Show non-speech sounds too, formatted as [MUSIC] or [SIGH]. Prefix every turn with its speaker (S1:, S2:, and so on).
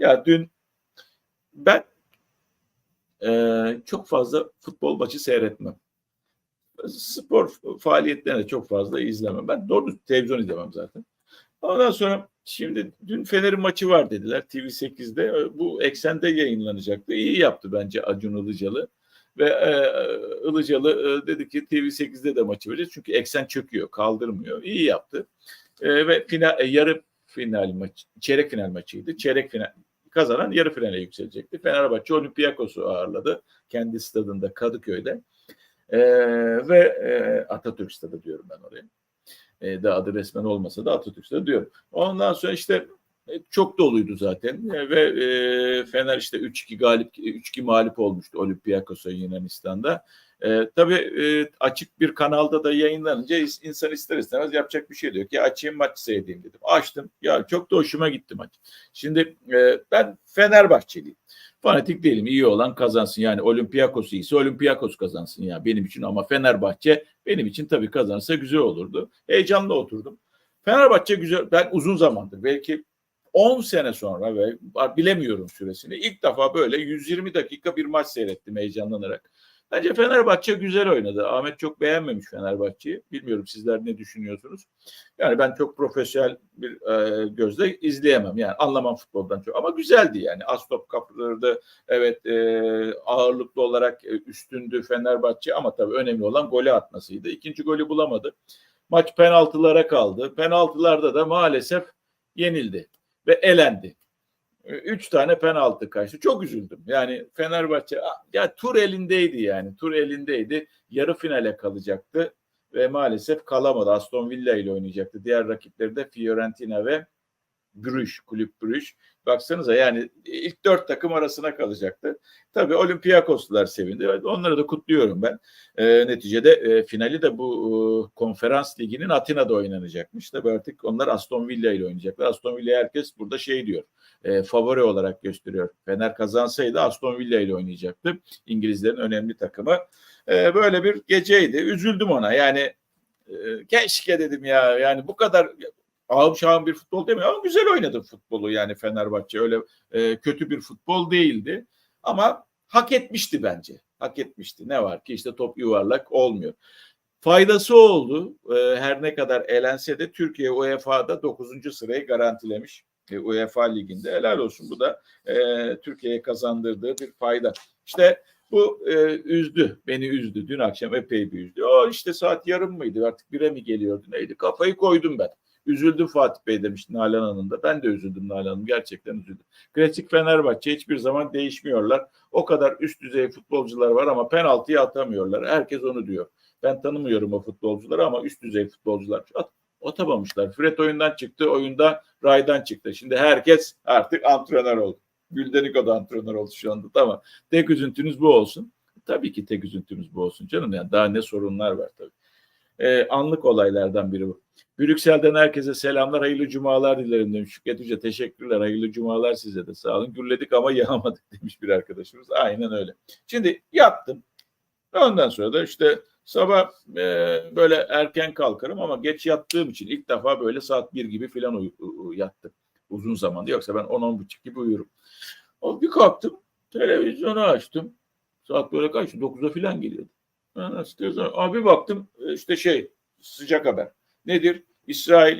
S1: Ya dün ben e, çok fazla futbol maçı seyretmem. Spor faaliyetlerini çok fazla izlemem. Ben doğru televizyon izlemem zaten. Ondan sonra şimdi dün Fener'in maçı var dediler TV8'de. Bu eksende yayınlanacaktı. İyi yaptı bence Acun Ilıcalı. Ve e, Ilıcalı e, dedi ki TV8'de de maçı vereceğiz. Çünkü eksen çöküyor, kaldırmıyor. İyi yaptı. E, ve final, e, yarı final maçı, çeyrek final maçıydı. Çeyrek final kazanan yarı finale yükselecekti. Fenerbahçe Olympiakos'u ağırladı. Kendi stadında Kadıköy'de. E, ve e, Atatürk stadı diyorum ben oraya. E, da adı resmen olmasa da Atatürk stadı diyorum. Ondan sonra işte çok doluydu zaten E, ve e, Fener işte 3-2 galip 3-2 mağlup olmuştu Olympiakos'a Yunanistan'da. E, tabii e, açık bir kanalda da yayınlanınca insan ister istemez yapacak bir şey diyor ki açayım maç seyredeyim dedim. Açtım. Ya çok da hoşuma gitti maç. Şimdi e, ben Fenerbahçeliyim. Fanatik değilim. İyi olan kazansın. Yani Olympiakos iyiyse Olympiakos kazansın ya benim için ama Fenerbahçe benim için tabii kazanırsa güzel olurdu. Heyecanla oturdum. Fenerbahçe güzel. Ben uzun zamandır belki 10 sene sonra ve bilemiyorum süresini ilk defa böyle 120 dakika bir maç seyrettim heyecanlanarak. Bence Fenerbahçe güzel oynadı. Ahmet çok beğenmemiş Fenerbahçe'yi. Bilmiyorum sizler ne düşünüyorsunuz? Yani ben çok profesyonel bir e, gözle izleyemem. Yani anlamam futboldan çok. Ama güzeldi yani. Az top kaptırdı. Evet e, ağırlıklı olarak e, üstündü Fenerbahçe ama tabii önemli olan golü atmasıydı. İkinci golü bulamadı. Maç penaltılara kaldı. Penaltılarda da maalesef yenildi ve elendi. Üç tane penaltı kaçtı. Çok üzüldüm. Yani Fenerbahçe ya tur elindeydi yani. Tur elindeydi. Yarı finale kalacaktı ve maalesef kalamadı. Aston Villa ile oynayacaktı. Diğer rakipleri de Fiorentina ve Brüj, kulüp Brüj. Baksanıza yani ilk dört takım arasına kalacaktı. Tabii Olympiakoslular sevindi. Onları da kutluyorum ben. E, neticede e, finali de bu e, konferans liginin Atina'da oynanacakmış. Tabii artık onlar Aston Villa ile oynayacaklar. Aston Villa herkes burada şey diyor. E, favori olarak gösteriyor. Fener kazansaydı Aston Villa ile oynayacaktı. İngilizlerin önemli takımı. E, böyle bir geceydi. Üzüldüm ona. Yani e, keşke dedim ya. Yani bu kadar ağım şahım bir futbol demiyor ama güzel oynadı futbolu yani Fenerbahçe. Öyle e, kötü bir futbol değildi. Ama hak etmişti bence. Hak etmişti. Ne var ki işte top yuvarlak olmuyor. Faydası oldu. E, her ne kadar elense de Türkiye UEFA'da 9. sırayı garantilemiş. E, UEFA liginde helal olsun. Bu da e, Türkiye'ye kazandırdığı bir fayda. İşte bu e, üzdü. Beni üzdü. Dün akşam epey bir üzdü. O işte saat yarım mıydı? Artık bire mi geliyordu? Neydi? Kafayı koydum ben. Üzüldüm Fatih Bey demiş Nalan Hanım da. Ben de üzüldüm Nalan Hanım. Gerçekten üzüldüm. Klasik Fenerbahçe hiçbir zaman değişmiyorlar. O kadar üst düzey futbolcular var ama penaltıyı atamıyorlar. Herkes onu diyor. Ben tanımıyorum o futbolcuları ama üst düzey futbolcular at, atamamışlar. Fred oyundan çıktı. Oyunda raydan çıktı. Şimdi herkes artık antrenör oldu. Güldeniko da antrenör oldu şu anda. Tamam. Tek üzüntünüz bu olsun. Tabii ki tek üzüntümüz bu olsun canım. Yani daha ne sorunlar var tabii. Ee, anlık olaylardan biri bu. Brüksel'den herkese selamlar, hayırlı cumalar dilerim demiş. Şükret Hoca teşekkürler, hayırlı cumalar size de sağ olun. Gürledik ama [LAUGHS] yağmadık demiş bir arkadaşımız. Aynen öyle. Şimdi yattım. Ondan sonra da işte sabah e, böyle erken kalkarım ama geç yattığım için ilk defa böyle saat bir gibi falan uy- uy- yattım. Uzun zamanda yoksa ben 10-10.30 gibi uyurum. O bir kalktım, televizyonu açtım. Saat böyle kaç? 9'a falan geliyordu. Abi baktım işte şey sıcak haber. Nedir? İsrail